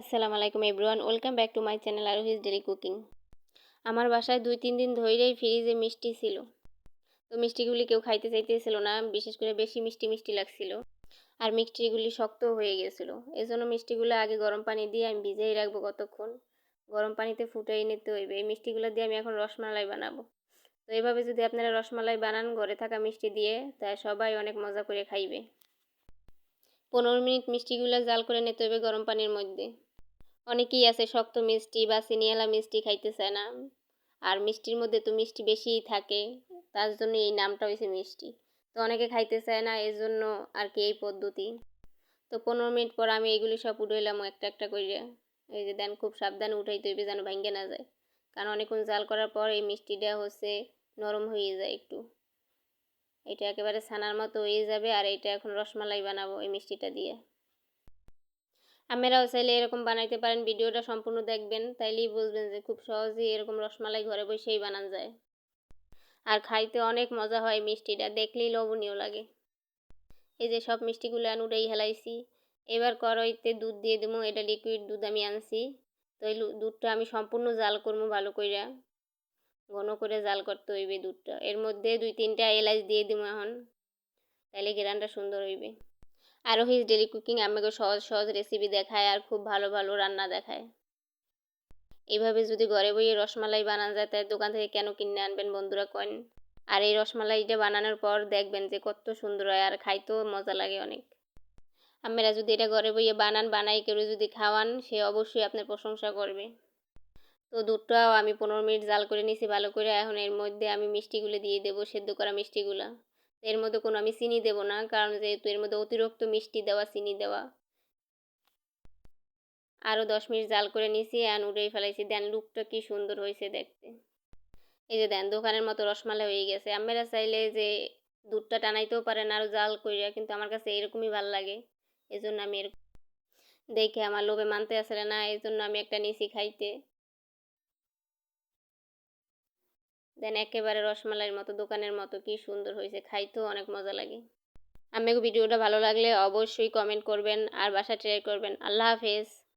আসসালামু আলাইকুম everyone, welcome back to my channel R his daily cooking. আমার বাসায় দুই তিন দিন ধরেই ফ্রিজে মিষ্টি ছিল। তো মিষ্টিগুলি কেউ খাইতে চাইতেছিল না, বিশেষ করে বেশি মিষ্টি মিষ্টি লাগছিল। আর মিষ্টিগুলি শক্ত হয়ে গেছিল। এই জন্য মিষ্টিগুলো আগে গরম পানি দিয়ে আমি ভিজিয়ে রাখব কতক্ষণ। গরম পানিতে ফুটাই নিতে হইবে। এই মিষ্টিগুলো দিয়ে আমি এখন রসমালাই বানাবো। তো এইভাবে যদি আপনারা রসমালাই বানান ঘরে থাকা মিষ্টি দিয়ে তাই সবাই অনেক মজা করে খাইবে। পনেরো মিনিট মিষ্টিগুলো জাল করে নিতে হবে গরম পানির মধ্যে। অনেকেই আছে শক্ত মিষ্টি বা সিনিয়ালা মিষ্টি খাইতে চায় না। আর মিষ্টির মধ্যে তো মিষ্টি বেশিই থাকে, তার জন্য এই নামটা হয়েছে মিষ্টি। তো অনেকে খাইতে চায় না এর জন্য আর কি এই পদ্ধতি। তো পনেরো মিনিট পর আমি এইগুলি সব উঠাইলাম একটা একটা করে এই যে দেন খুব সাবধানে উঠাইতে হইবে যেন ভাঙ্গে না যায়। কারণ অনেকক্ষণ জাল করার পর এই মিষ্টিটা হচ্ছে নরম হয়ে যায় একটু। এটা একেবারে ছানার মতো হয়ে যাবে আর এটা এখন রসমালাই বানাবো এই মিষ্টিটা দিয়ে। আপনারাও চাইলে এরকম বানাইতে পারেন, ভিডিওটা সম্পূর্ণ দেখবেন, তাইলেই বুঝবেন যে খুব সহজেই এরকম রসমালাই ঘরে বসেই বানান যায়। আর খাইতে অনেক মজা হয় মিষ্টিটা, দেখলেই লবণীয় লাগে। এই যে সব মিষ্টিগুলো আনুটাই হেলাইছি। এবার কড়াইতে দুধ দিয়ে দেবো এটা লিকুইড দুধ আমি আনছি। তো এই দুধটা আমি সম্পূর্ণ জাল করব ভালো করে ঘন করে জাল করতে হইবে দুধটা। এর মধ্যে দুই তিনটা এলাচ দিয়ে দিব এখন। তাহলে গ্রানটা সুন্দর হইবে। আরও হিজ ডেলি কুকিং আমাকে সহজ সহজ রেসিপি দেখায় আর খুব ভালো ভালো রান্না দেখায়। এইভাবে যদি ঘরে বইয়ে রসমালাই বানানো যায় তাই দোকান থেকে কেন কিনে আনবেন বন্ধুরা কয়েন আর এই রসমালাইটা বানানোর পর দেখবেন যে কত সুন্দর হয় আর খাইতেও মজা লাগে অনেক। আপনারা যদি এটা ঘরে বইয়ে বানান, বানাই কেউ যদি খাওয়ান, সে অবশ্যই আপনার প্রশংসা করবে। তো দুধটাও আমি পনেরো মিনিট জাল করে নিয়েছি ভালো করে। এখন এর মধ্যে আমি মিষ্টিগুলো দিয়ে দেবো, সেদ্ধ করা মিষ্টিগুলো। এর মধ্যে কোনো আমি চিনি দেবো না, কারণ যেহেতু এর মধ্যে অতিরিক্ত মিষ্টি দেওয়া, চিনি দেওয়া। আরও দশ মিনিট জাল করে নিয়েছি অ্যান উড়েই ফেলাইছি। দেন লুকটা কি সুন্দর হয়েছে দেখতে। এই যে দেন, দোকানের মতো রসমালাই হয়ে গেছে। আমরা চাইলে যে দুধটা টানাইতেও পারেন আরও জাল করিয়া কিন্তু আমার কাছে এরকমই ভালো লাগে। এই জন্য আমি এরকম দেখে আমার লোভে মানতে আসলে না এই জন্য আমি একটা নিছি খাইতে। দেন একেবারে রসমালাইয়ের মতো, দোকানের মতো, কি সুন্দর হয়েছে, খাইতেও অনেক মজা লাগে। আমি ভিডিওটা ভালো লাগলে অবশ্যই কমেন্ট করবেন আর বাসা ট্রাই করবেন। আল্লাহ হাফেজ।